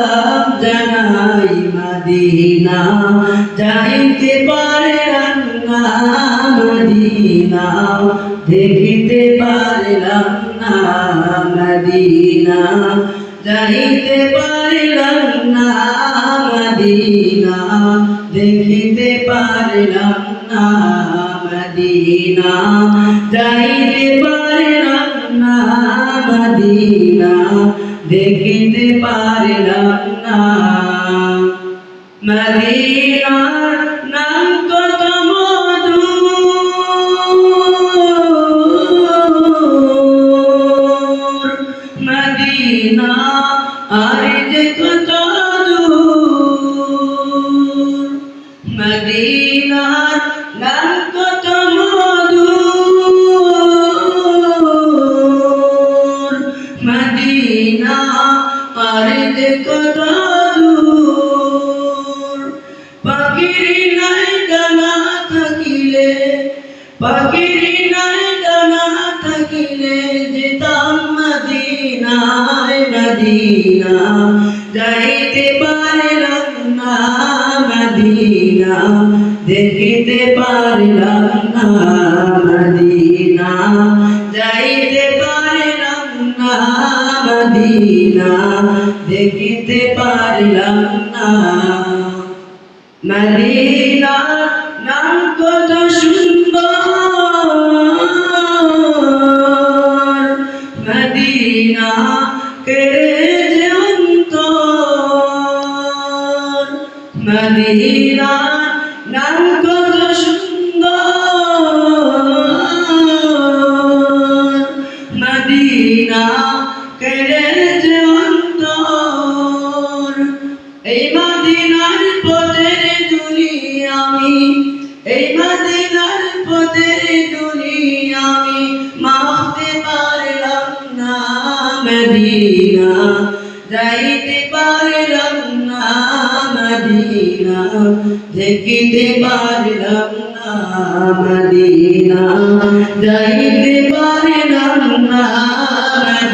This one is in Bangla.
সালাম জানাই মদিনা যাইতে পারলাম না মদিনা, দেখিতে পারলাম না মদিনা যাইতে পারলাম না মদিনা, দেখিতে পারলাম না মদিনা যাইতে পারলাম না মদিনা। দেখিতে পারলাম না। মদিনার নাম কত মধুর মদিনা আর যে কত মদিনার নাম পাখির নাই ডানা থাকিলে যেতাম মদিনায়, মদিনা। যাইতে পারলাম না মদিনা, দেখিতে পারলাম না মদিনা। যাইতে মদিনা দেখিতে পারলাম না। মদিনা নাম কত সুন্দর। মদিনা কেড়ে যে মদিনা নাম কত এই মদিনার পথের দুলি আমি, এই মদিনার পথের দুলি আমি মাপতে পারলাম না মদিনা, যাইতে পারলাম না মদিনা, দেখিতে পারলাম না মদিনা, যাইতে পারলাম না